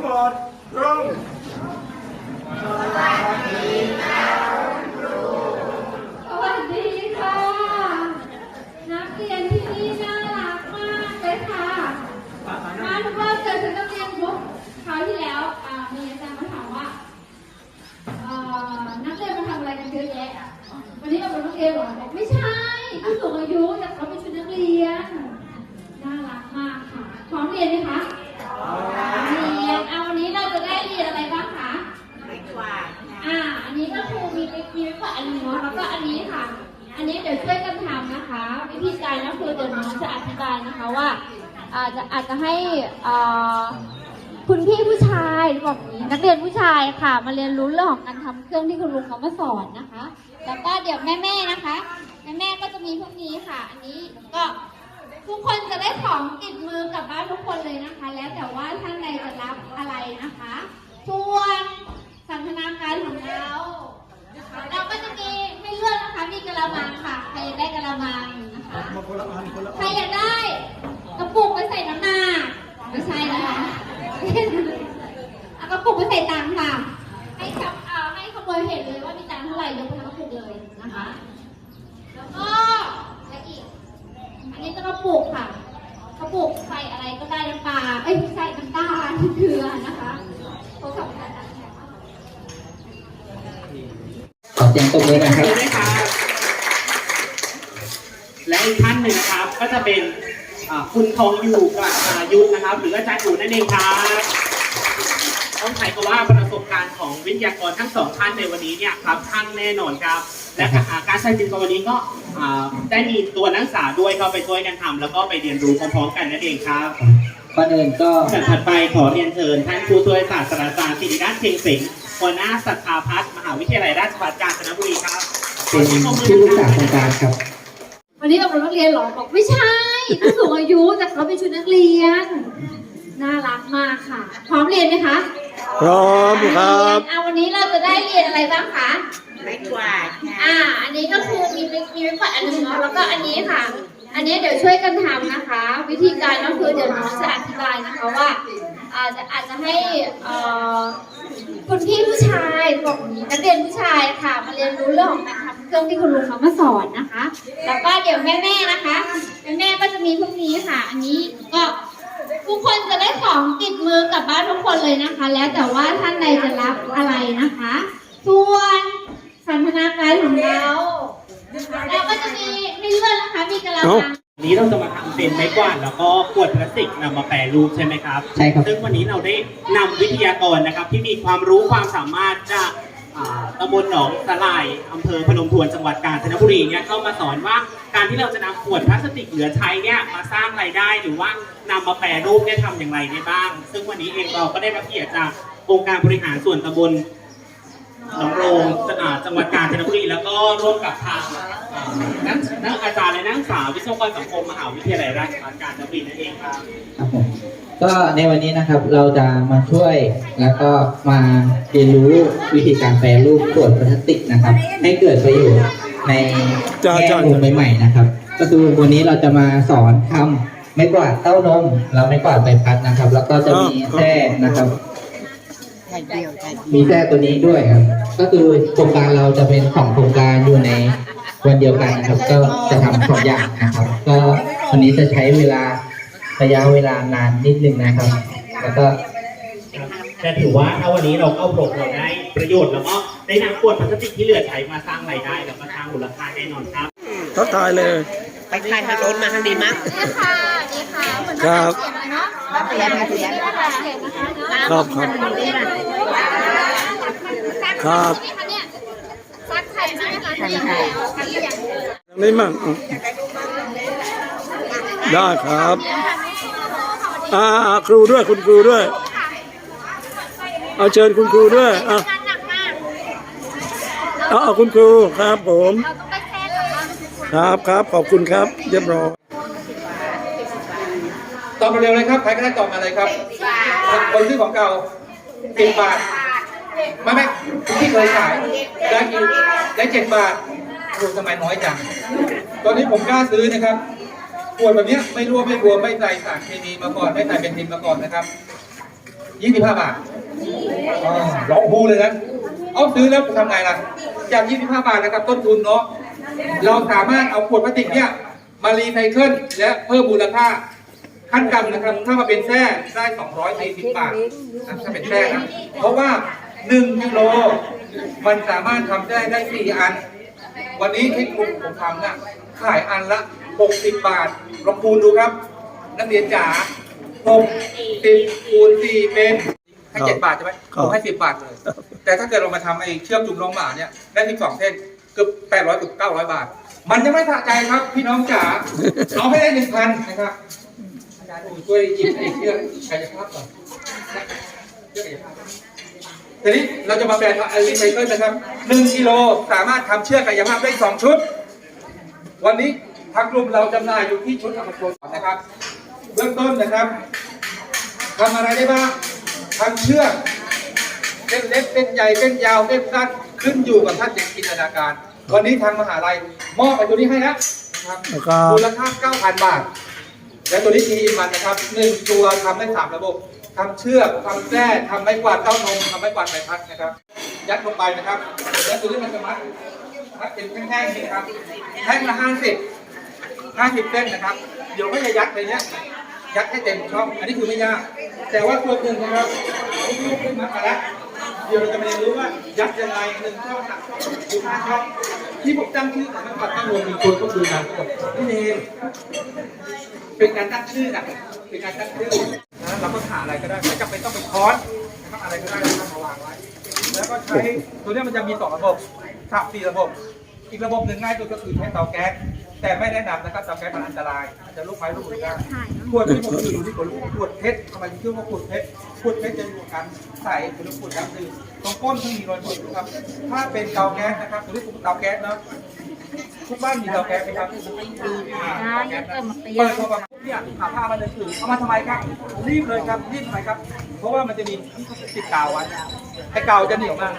งหมดตรงสวัสดีค่ะ นักเรียนที่นี่น่ารักมากเลยค่ะมาทุกคนเจอฉันนักเรียนปุ๊บคราวที่แล้วอ่ามีอาจารย์มาถามว่าเอ่อนักเรียนมาทำอะไรกันเยอะแยะวันนี้เราเป็นนักเรียนเหรอบอกไม่ใช่ผู้สูงอายุแต่เขาเป็นชุดนักเรียน น่ารักมากค่ะ พร้อมเรียนไหมคะพร้อมเรียนเอาวันนี้เราจะได้เรียนอะไรบ้างคะ ไม่กวาดค่ะ อ่า อันนี้ก็คือมีมีมีไว้ ก่อนอันนึงเนาะแล้วก็อันนี้ค่ะ อันนี้เดี๋ยวช่วยกันทำนะคะ วิธีการก็คือเดี๋ยวน้องจะอธิบายนะคะว่าอาจจะอาจจะให้คุณพี่ผู้ชายบอกอย่างนี้นักเรียนผู้ชายค่ะ มาเรียนรู้เรื่องของการทำเครื่องที่คุณลุงเขามาสอนนะคะ แล้วก็เดี๋ยวแม่ๆนะคะแม่ๆก็จะมีพวกนี้ค่ะ อันนี้ก็ทุกคนจะได้ของติดมือกลับบ้านทุกคนเลยนะคะ แล้วแต่ว่าท่านใดจะรับอะไรนะคะส่วนสันทนาการของเรา เราก็จะมีให้เลือกนะคะมีกระมังค่ะ ใครอยากได้กระมังนะคะ มาคนละอันคนละใครอันอยากได้กระปุกไปใส่น้ำหนักไม่ใช่นะคะเอากระปุกไปใส่ตังค์ค่ะ ให้จับเอาให้ขโมยเห็นเลยว่ามีตังค์เท่าไหร่ยกไปทั้งกระปุกเลยนะคะ แล้วก็อะไรอีก อันนี้ก็กระปุกค่ะ กระปุกใส่อะไรก็ได้น้ำปลาเอ้ยใส่น้ำตาลเกลือนะคะโทรศัพท์การตัดแถว ขอ เสียงตบมือหนะครับด้วยครับ และอีกท่านหนึ่งนะครับก็จะเป็นอ่าคุณทองอยู่กับอายุทธนะครับ หรืออาจารย์อูนั่นเองครับต้องใช้คำว่าประสบการณ์ของวิทยากรทั้งสองท่านในวันนี้เนี่ยครับท่านแน่นอนครับ และอ่าการใช้จริงวันนี้ก็อ่าได้มีตัวนักศึกษาด้วยก็ไปช่วยกันทำแล้วก็ไปเรียนรู้พร้อมๆกันนั่นเองครับ ก่อนอื่นก็แต่ถัดไปขอเรียนเชิญท่านผู้ช่วยศาสตราจารย์ศิริรัตน์เชียงสิงห์ หัวหน้าสัทธาพัฒน์มหาวิทยาลัยราชภัฏกาญจนบุรีครับเป็นผู้รักษาโครงการครับ วันนี้เราเป็นนักเรียนเหรอบอกไม่ใช่ผู้สูงอายุแต่เขาเป็นชุดนักเรียน น่ารักมากค่ะ พร้อมเรียนไหมคะ พร้อมครับอ่าวันนี้เราจะได้เรียนอะไรบ้างคะไม่กวาดค่ะอ่า อันนี้ก็คือมีมีไว้ก่อนอันหนึงเนาะ แล้วก็อันนี้ค่ะ อันนี้เดี๋ยวช่วยกันทำนะคะ วิธีการก็คือเดี๋ยวน้องจะอธิบายนะคะว่าอาจจะอาจจะให้เอ่อ คุณพี่ผู้ชายบอกนี้นักเรียนผู้ชายค่ะ มาเรียนรู้เรื่องของการทำเครื่องที่คุณลุงเขามาสอนนะคะ แล้วก็เดี๋ยวแม่ๆนะคะแม่ๆก็จะมีพวกนี้ค่ะ อันนี้ก็ทุกคนจะได้ของติดมือกลับบ้านทุกคนเลยนะคะ แล้วแต่ว่าท่านใดจะรับอะไรนะคะส่วนสันทนาการของเราเราก็จะมีให้เลือกนะคะมีกระมัง นนี้เราจะมาทำเป็นไม้กวาดแล้วก็ขวดพลาสติกนำมาแปรรูปใช่ไหมครับใช่ครับ ซึ่งวันนี้เราได้นำวิทยากรนะครับ ที่มีความรู้ความสามารถจากอ่าตำบลหนองสลายอำเภอพนมทวนจังหวัดกาญจนบุรีเนี่ยเข้ามาสอนว่าการที่เราจะนำขวดพลาสติกเหลือใช้เนี่ยมาสร้างรายได้หรือว่านำมาแปรรูปเนี่ยทำอย่างไรได้บ้าง ซึ่งวันนี้เองเราก็ได้รับเกียรติจากองค์การบริหารส่วนตำบล หนองโรงอ่าจังหวัดกาญจนบุรีแล้วก็ร่วมกับทางอ่านักนักอาจารย์และนักศึกษาวิศวกรสังคมมหาวิทยาลัยราชภัฏกาญจนบุรีนั่นเองครับครับผมก็ในวันนี้นะครับเราจะมาช่วยแล้วก็มาเรียนรู้วิธีการแปรรูปขวดพลาสติกนะครับ ให้เกิดประโยชน์ในแง่จ้ามุมใหม่ๆนะครับ ก็คือวันนี้เราจะมาสอนทำไม้กวาดเต้านมแล้วไม้กวาดใบพัดนะครับ แล้วก็จะมีแท่นะครับ ใช่เดียวใช่มีแท่ตัวนี้ด้วยครับ ก็คือโครงการเราจะเป็นของโครงการอยู่ในวันเดียวกันนะครับ ก็จะทำสองอย่างนะครับ ก็วันนี้จะใช้เวลาระยะเวลานานนิดนึงนะครับ แล้วก็แต่ถือว่าถ้าวันนี้เราเข้าอบรมเราได้ประโยชน์แล้วก็ได้นำขวดพลาสติกที่เหลือใช้มาสร้างรายได้แล้วก็สร้างมูลค่าแน่นอนครับทักทายเลย ไปทายทางโน้นมาทางดีมั้งนี่ค่ะนี่ค่ะเหมือนครับ รับเสียงรับเสียงเขียนนะคะเนาะครับครับครับนี่ค่ะเนี่ยซักไข่ใช่ไหมคะที่ยังแล้วค่ะที่ยังนี่มั่งอืมได้ครับอ่าอ่าครูด้วยคุณครูด้วย เอาเชิญคุณครูด้วยอะงานหนักมากเอาเอาคุณครูครับผมเราต้องได้แค่กับบ้านทุกคนครับครับขอบคุณครับเรียบร้อย ตอบเร็วๆเลยครับ ใครก็ได้ตอบมาเลยครับ คนซื้อของเก่าสิบบาทมาไหมที่เคยขายได้กี่ได้เจ็ดบาทโอ้ทำไมน้อยจัง ตอนนี้ผมกล้าซื้อนะครับขวดแบบเนี้ยไม่รั่วไม่บวมไม่ใส่สารเคมีมาก่อนไม่ใส่เบนซินมาก่อนนะครับยี่สิบห้าบาทอ๋อร้องฮูเลยนะเอาซื้อแล้วทำไงล่ะ จากยี่สิบห้าบาทนะครับต้นทุนเนาะเราสามารถเอาขวดพลาสติกเนี่ยมารีไซเคิลและเพิ่มมูลค่า ขั้นต่ำนะครับถ้ามาเป็นแท้ได้ 240 บาทนะถ้าเป็นแท้นะเพราะว่า 1กิโลมันสามารถทำได้ได้ 4 อัน วันนี้ที่คุณผมทำน่ะขายอันละ 60 บาทลองคูณดูครับ นักเรียนจ๋า60คูณ4เป็นให้7บาทใช่ไหมผมให้10บาทเลย แต่ถ้าเกิดเรามาทำไอ้เชื่อมจุ่มน้องหมาเนี่ยได้12เส้นเกือบ800เกือบ900บาท มันยังไม่สะใจครับ พี่น้องจ๋าเอาให้ได้1,000นะครับาจารย์ผมช่วยหยิบไอ้เชือกกายภาพก่อนเชือกกายภาพทีนี้เราจะมาแปลงไอรีไซเคิลนะครับหนึ่งกิโลสามารถทำเชือกกายภาพได้สองชุด วันนี้ทางกลุ่มเราจำหน่ายอยู่ที่ชุดอัปโกนะครับ เบื้องต้นนะครับทำอะไรได้บ้างทำเชือกเส้นเล็กเส้นใหญ่เส้นยาวเส้นสั้นขึ้นอยู่กับท่านเด็กจินตนาการ วันนี้ทางมหาลัยมอบไปตัวนี้ให้แล้วนะครับแล้วก็มูลค่า9,000 บาท และตัวนี้ทีมันนะครับหนึ่งตัวทำได้สามระบบทำเชือกทำแส้ทำไม้กวาดเต้านมทำไม้กวาดใบพัดนะครับ ยัดลงไปนะครับ แล้วตัวนี้มันจะมัดมัดเป็นแท่งๆนี่นะครับแท่งละห้าสิบห้าสิบเส้นนะครับ เดี๋ยวก็จะยัดในเนี้ยยัดให้เต็มช่อง อันนี้คือไม่ยาก แต่ว่าตัวหนึ่งนะครับลูกขึ้นมาแล้ว เดี๋ยวเราจะมาเรียนรู้ว่ายัดยังไงหนึ่งช่องสามช่องหรือห้าช่อง ที่ผมตั้งชื่อของนักปัดตั้งวงมีคนก็คือนามผมพี่เนมเป็นการตั้งชื่อนะเป็นการตั้งชื่อนะเราก็หาอะไรก็ได้ไม่จำเป็นต้องเป็นคอร์สนะครับอะไรก็ได้นะครับมาวางไว้ แล้วก็ใช้ตัวนี้มันจะมีสองระบบสามสี่ระบบ อีกระบบหนึ่งง่ายสุดก็คือใช้เตาแก๊สแต่ไม่แนะนำนะครับเตาแก๊สมันอันตรายอาจจะลุกไฟลุกมือได้ขวดที่ผมถืออยู่ที่ขวดขวดเพชรทำไมถึงชื่อว่าขวดเพชร ขวดเพชรจะอยู่กันใสเป็นขวดดำดื่มตรงก้นที่มีรอยขวดนะครับ ถ้าเป็นเตาแก๊สนะครับตัวนี้ผมเตาแก๊สเนาะทุกบ้านมีเตาแก๊สไหมครับเตาแก๊สนะเปิดตัวแบบเนี่ยหาผ้ามาเลยถือเอามาทำไมครับ รีบเลยครับรีบทำไมครับ เพราะว่ามันจะมีที่ติดกาวไว้ไอ้กาวจะเหนียวมาก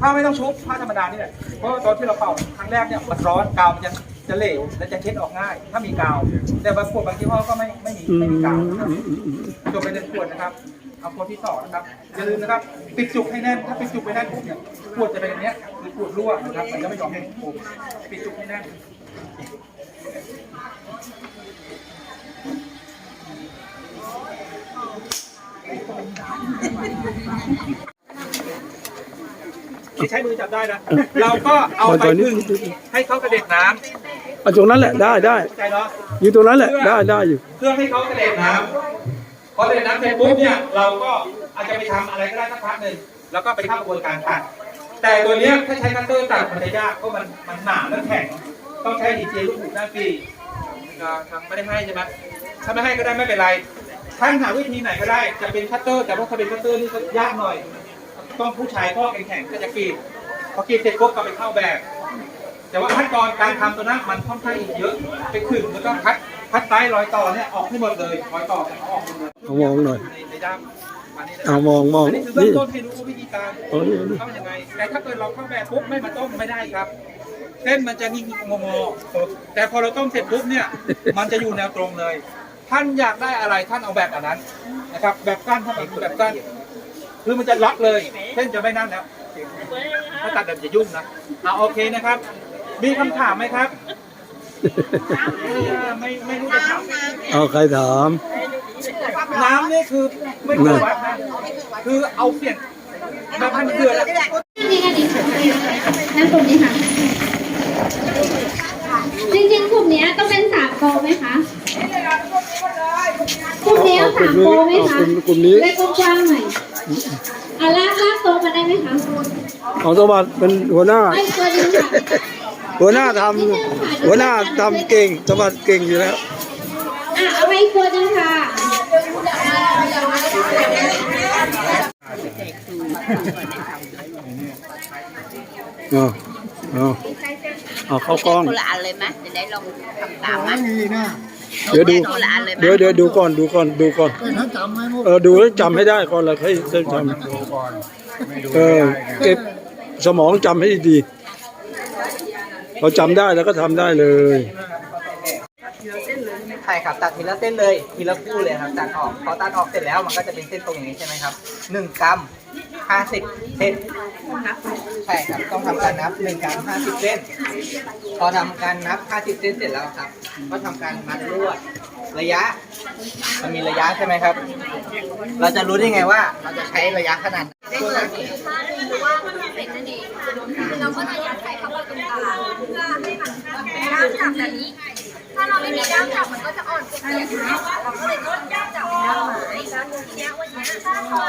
ผ้าไม่ต้องชุบผ้าธรรมดานี่แหละเพราะว่าตอนที่เราเป่าครั้งแรกเนี่ยมันร้อนกาวมันจะจะเหลวและจะเช็ดออกง่าย ถ้ามีกาว แต่บางขวดบางยี่ห้อก็ไม่ไม่มีอืไม่มีกาวมนะครับอืมอืมอืมจบไปหนึ่งขวดนะครับ เอาขวดที่สองนะครับอย่าลืมนะครับปิดจุกให้แน่นถ้าปิดจุกไม่แน่นปุ๊บเนี่ยขวดจะเป็นอย่างเนี้ยคือขวดรั่วนะครับมันจะไม่ยอมให้ปุ๊บปิดจุกให้แน่นใช้มือจับได้นะเราก็เอาไปพึ่งให้เขากระเด็นน้ำเอาตรงนั้นแหละได้ได้ใจเนาะอยู่ตรงนั้นแหละได้ได้อยู่ เพื่อให้เขากระเด็นน้ำ พอกระเด็นน้ำเสร็จปุ๊บเนี่ยเราก็อาจจะไปทำอะไรก็ได้สักพักหนึ่งแล้วก็ไปเข้ากระบวนการตัด แต่ตัวเนี้ยถ้าใช้คัตเตอร์ตัดมันจะยากเพราะมันมันหนาและแข็งต้องใช้ดีเจลูกหูหน้าฟรีก็ทำไม่ได้ให้ใช่ไหมถ้าไม่ให้ก็ได้ไม่เป็นไรท่านหาวิธีไหนก็ได้จะเป็นคัตเตอร์ แต่ว่าถ้าเป็นคัตเตอร์นี่ก็ยากหน่อย ต้องผู้ชายข้อแข็งๆก็จะกรีดพอกรีดเสร็จปุ๊บก็ไปเข้าแบบ แต่ว่าขั้นตอนการทำตัวนั้นมันค่อนข้างอีกเยอะไปขึงแล้วก็พัด พัดไส้รอยต่อเนี่ยออกให้หมดเลยรอยต่อเนี่ยเอาออกหมดเลยเอามองหน่อยในในด้ามอันนี้นะเอามองมองอันนี้คือเบื้อนี่งต้นให้รู้วิธีการเอานี่เอานี่ เข้ายังไง แต่ถ้าเกิดเราเข้าแบบปุ๊บไม่มาต้มไม่ได้ครับ เส้นมันจะงิงงงอๆแต่พอเราต้มเสร็จปุ๊บเนี่ย มันจะอยู่แนวตรงเลย ท่านอยากได้อะไรท่านเอาแบบอันนั้นนะครับ แบบกั้นถ้าแบบแบบกั้นคือมันจะล็อกเลย เส้นจะไม่นั่นแล้ว ถ้าตัดแบบจะยุ่งนะเอาโอเคนะครับ มีคำถามไหมครับ ไม่ไม่รู้จะถามเอาใครถาม น้ำนี่คือไม่เคยวัดนะคือเอาเปลี่ยนมาพันเกลือแล้วนี่อันนี้นั่นกลุ่มนี้ค่ะ จริงๆกลุ่มเนี้ยต้องเป็นสามโปรไหมคะกลุ่มนี้เอาสามโปรไหมคะเอากลุ่มกลุ่มนี้เลขกว้างๆหน่อยอะลากลากโต๊ะมาได้ไหมคะเอาสวัสดิ์เป็นหัวหน้าไอ้ตัวนี้ค่ะ หัวหน้าทำหัวหน้าทำเก่งสวัสดิ์เก่งอยู่แล้วอะเอาไปอีกตัวหนึงค่ะเอาเอาเอาเข้ากล้องคนละอันเลยไหมจะได้ลองทำตามมั้ยเดี๋ยวดูคนละอันเลยไหมเดี๋ยวเดี๋ยวดูก่อนดูก่อนดูก่อนเออดูแล้วจำให้ได้ก่อนแล้วค่อยค่อยทำเออเก็บสมองจำให้ดี พอจำได้แล้วก็ทำได้เลย ใช่ครับตัดทีละเส้นเลยทีละคู่เลยครับตัดออกพอตัดออกเสร็จแล้วมันก็จะเป็นเส้นตรงอย่างนี้ใช่ไหมครับหนึ่งกรัมห้าสิบเส้นใช่ครับต้องทำการนับหนึ่งกรัมห้าสิบเส้น พอทำการนับห้าสิบเส้นเสร็จแล้วครับ ก็ทำการมัดลวดระยะ มันมีระยะใช่ไหมครับ เราจะรู้ได้ไงว่าเราจะใช้ระยะขนาดไหน เราก็จะยัดใส่เข้าไปตรงกลางเพื่อให้มันเป็นด้ามจับแบบนี้ ถ้าเราไม่มีด้ามจับมันก็จะอ่อนเกๆนะเราก็เลยต้องด้ามจับเป็นด้ามไม้ทีเนี้ยวันเนี้ยถ้าตัว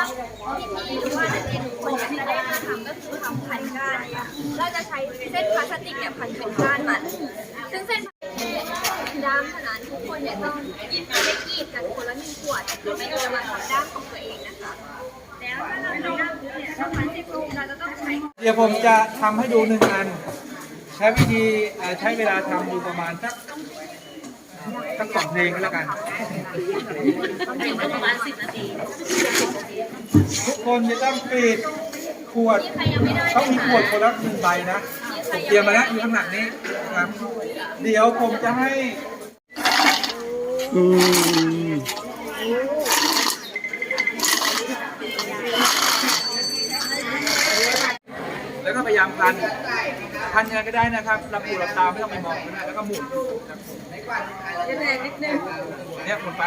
พี่พีหรือว่านักเรียนทุกคนจะได้มาทำก็คือทำพันก้านค่ะเราจะใช้เส้นพลาสติกเนี่ยพันเป็นก้านมัน ซึ่งเส้นด้ามเท่านั้นทุกคนเนี่ยต้องหยิบไปกีบกันคนละหนึ่งขวดเพื่อไม่จะมาทำด้ามของตัวเองนะคะ แล้วถ้าเราทำด้ามเนี่ยเราพันสิบลูกเราจะต้องใช้เดี๋ยวผมจะทำให้ดูหนึ่งอัน ใช้วิธีเอ่อใช้เวลาทำดูประมาณสักสักสองเพลงก็แล้วกัน ประมาณสิบนาที ทุกคนจะต้องปิดขวดต้องมีขวดคนละหนึ่งใบนะผมเตรียมมาแล้วอยู่ข้างหลังนี้นะครับเดี๋ยวผมจะให้อืมแล้วก็พยายามพัน พันยังไงก็ได้นะครับหลับหูหลับตาไม่ต้องไปมองก็ได้แล้วก็หมุนนะครับเนี่ยหมุนไป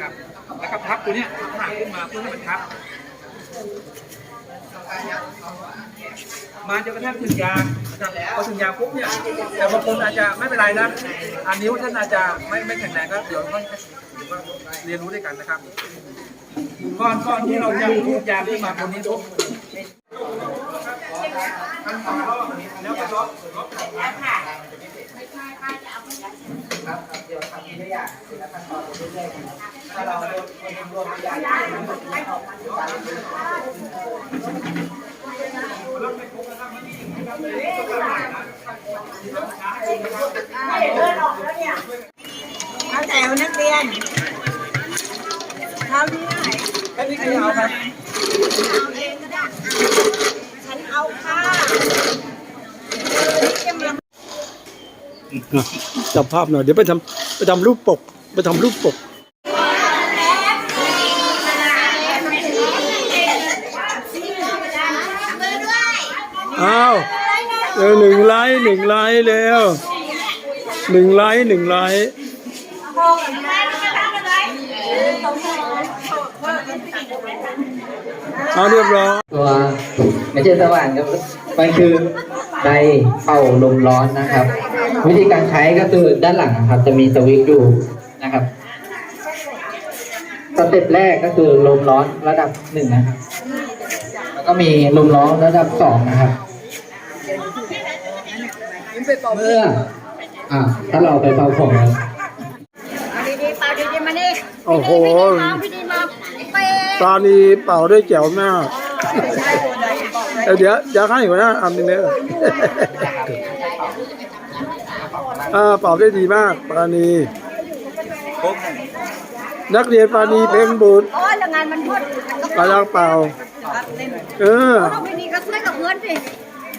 ครับแล้วก็พับตัวเนี้ยพับห่างขึ้นมาเพื่อให้มันทับมันจะกระทั่งถึงยางนะครับพอถึงยางปุ๊บเนี่ยแต่บางคนอาจจะไม่เป็นไรนะอันนิ้วท่านอาจจะไม่ไม่แข็งแรงก็เดี๋ยวค่อยเรียนรู้ด้วยกันนะครับก่อนก่อนที่เราจะทุบยางขึ้นมาบนนี้ทุบขั้นตอน แล้วก็ล็อกล็อกครับเดี๋ยวทำทีละอย่างทีละขั้นตอนไปเรื่อยๆครับถ้าเรารวมรวมระยะเอาแถวนักเรียนทำง่ายแค่นี้ก็ยาวครับเอาเองก็ได้ฉันเอาค่ะ จับภาพหน่อย เดี๋ยวไปทำไปทำรูปปก ไปทำรูปปก อ้าวเออหนึ่งไลค์หนึ่งไลค์แล้วหนึ่งไลค์หนึ่งไลค์เอาเรียบร้อยตัวไม่ใช่สว่านครับมันคือ ไดเป่าลมร้อนนะครับ วิธีการใช้ก็คือด้านหลังนะครับ จะมีสวิตช์อยู่นะครับสเต็ปแรกก็คือลมร้อนระดับหนึ่งนะครับแล้วก็มีลมร้อนระดับสองนะครับ เมื่ออ่าถ้าเราไปเป่าผมแล้วเอาดีๆเปล่าดีๆมานี่โอ้โหเอาดีๆมาเป๊ะปลานีเป่าได้แจ๋วมากเดี๋ยวเดี๋ยวเดี๋ยวให้หัวหน้าอันหนึงเลยอ่าเป่าได้ดีมากปลานีนักเรียนปลานีเพลงบุตรโอ้ยแล้วงานมันพูดมันก็กำลังเป่า เออเอาไปดีก็ช่วยกับเพื่อนสิ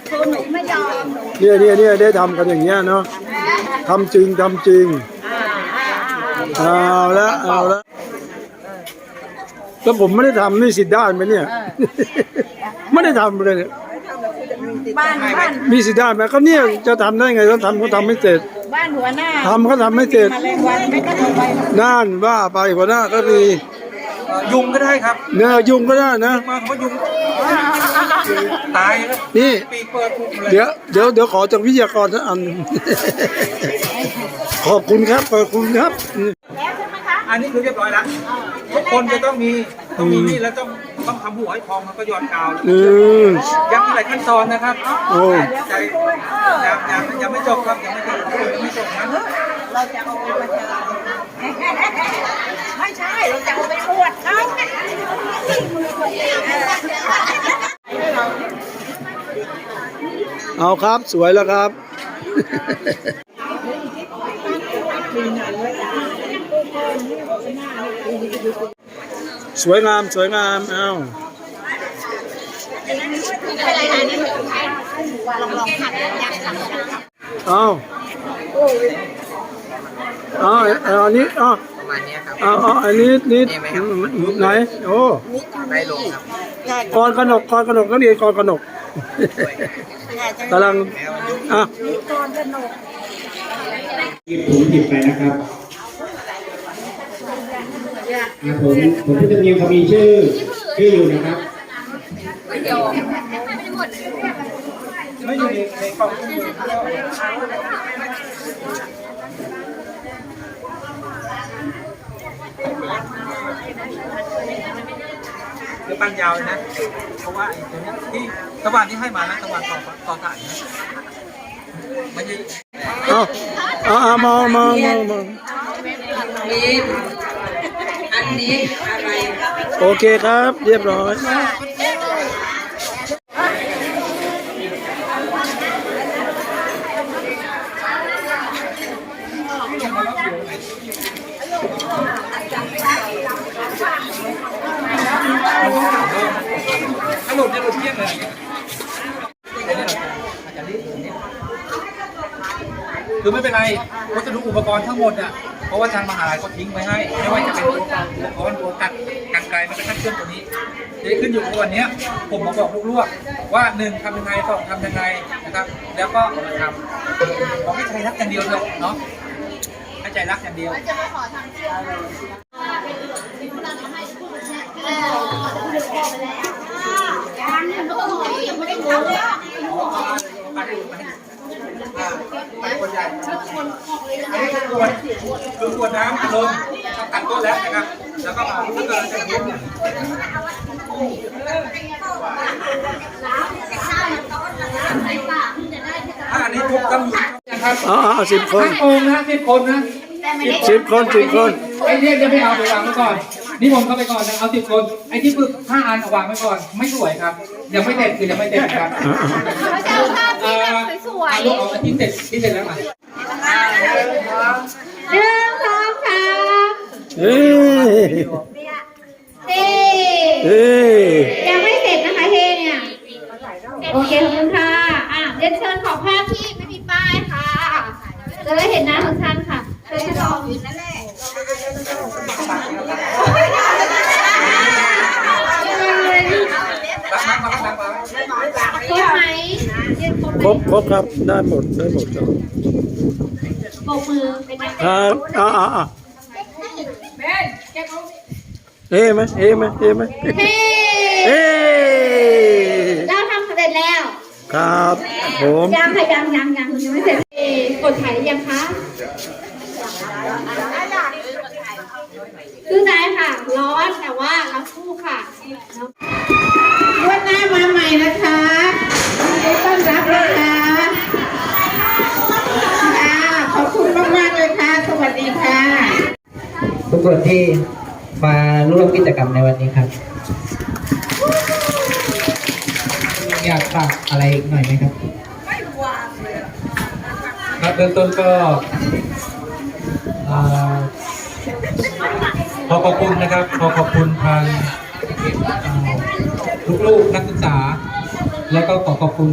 คือหนูไม่ยอมหนูเนี่ยเนี่ยเนี่ยได้ทำกันอย่างเงี้ยเนาะทำจริงทำจริงเอาละเอาละ แล้วผมไม่ได้ทำนี่สิทธิ์ได้ไหมเนี่ย ไม่ได้ทำเลยเนี่ยบ้านบ้านมีสิทธิ์ได้ไหมก็เนี่ยจะทำได้ไงต้องทำก็ทำไม่เสร็จบ้านหัวหน้าทำก็ทำไม่เสร็จแมลงวันไม่ก็เอาไปน่านว่าไปหัวหน้าก็มีเอ่อยุงก็ได้ครับเนื้อยุงก็ได้นะ มาคำว่ายุงตายครับนี่ ปีกเปิดปุ๊บเลยเดี๋ยวเดี๋ยวเดี๋ยวขอจากวิทยากรสักอันหนึ่งขอบคุณครับ ขอบคุณครับ อันนี้คือเรียบร้อยแล้วทุกคนจะต้องมีต้องมีนี่แล้วต้องต้องทำหัวให้พองแล้วก็หยอดกาวแล้วอืมยังมีหลายขั้นตอนนะครับโอ้ ใจยังยังยังไม่จบครับยังไม่จบยังไม่จบนะเราจะเอาไปประจานไม่ใช่ เราจะเอาไปอวดเขาเอาครับสวยแล้วครับ สวยงามสวยงามเอาเอาอ๋อเอาอันนี้อ๋อประมาณนี้ครับเอาเอาอันนี้นี่นี่ไหมครับไหนโอ้ได้ลงครับกรกนกกรกนกก็เรียนกรกนกกำลังอะหยิบถุงหยิบไปนะครับ อะผมผมที่จะมีเขามีชื่อชื่ออยู่นะครับไม่อยู่ในในกล่องคือปั้นยาวเลยนะ เพราะว่าไอ้ตัวเนี้ยที่ตะวันที่ให้มาแล้วตะวันต่อต่อสายนะไม่ใช่เอาเอาเอามองมองมองมองอั นนี้อะไรโอเคครับ เรียบร้อยถ้าหลุดเนี่ยหลุดเที่ยงเลยคือไม่เป็นไรวัสดุอุปกรณ์ทั้งหมดอะ เพราะว่าทางมหาลัยเขาทิ้งไว้ให้ไม่ว่าจะเป็นตัวอุปกรณ์ตัวตัดกันไกลมันก็ทั้งเครื่องตัวนี้เดี๋ยวขึ้นอยู่กับวันนี้ผมมาบอกลูกๆว่าหนึ่งทำยังไงสองทำยังไงนะครับ แล้วก็มาทำขอให้ใจรักอย่างเดียวเถอะเนาะให้ใจรักอย่างเดียวไปคนใหญ่ อันนี้คือขวดคือขวดน้ำอารมณ์ตัดต้นแล้วนะครับ แล้วก็มาถ้าเกิดจะยุบเนี่ยถ้าอันนี้ทุกต้องอยู่นะครับเอาเอาเอาสิบคนทั้งองค์นะสิบคนนะสิบคนสิบคนไอ้เนี่ยจะไม่เอาไปวางไว้ก่อน นี่ผมเข้าไปก่อนนะเอาสิบคน ไอ้ที่ฝึกห้าอันเอาวางไว้ก่อน ไม่สวยครับ ยังไม่เสร็จคือยังไม่เสร็จครับเขาจะเอาภาพที่แบบสวยเอาลูกเอาอันที่เสร็จที่เสร็จแล้วมาๆหนึ่ เอ้ยเฮ้ยยังไม่เสร็จนะคะเฮเนี่ย โอเคขอบคุณค่ะ อะเรียนเชิญขอภาพที่ไม่มีป้ายค่ะ จะได้เห็นหน้าทุกท่านค่ะเชิญค่ะนั่นแหละรักมครบไหมครบครบครับ ได้หมด ได้หมดครับโบกมือเป็นไงครับอ่าอ่า เอ้ไหมเอ้ไหมเอ้ไหมเฮ้เอ้เราทำสำเร็จแล้วครับผมยังค่ะยังยังยังยังไม่เสร็จเอ๊ะกดถ่ายหรือยังคะ กคนที่มาร่วมกิจกรรมในวันนี้ครับ อยากฝากอะไรอีกหน่อยไหมครับครับเริ่มต้นก็อ่าขอขอบคุณนะครับ ขอขอบคุณทางอ่าลูกๆนักศึกษา แล้วก็ขอขอบคุณ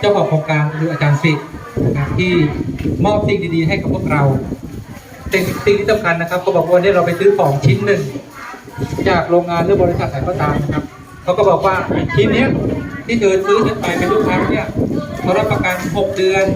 เจ้าของโครงการคืออาจารย์สิทธิ์นะครับที่มอบสิ่งดีๆให้กับพวกเรา สิ่งสิ่งที่สำคัญนะครับก็บอกว่าเนี่ยเราไปซื้อของชิ้นหนึ่งจากโรงงานหรือบริษัทไหนก็ตามนะครับเขาก็บอกว่าชิ้นเนี้ยที่เธอซื้อฉันไปเป็นลูกค้าเนี่ยเขารับประกัน 6 เดือน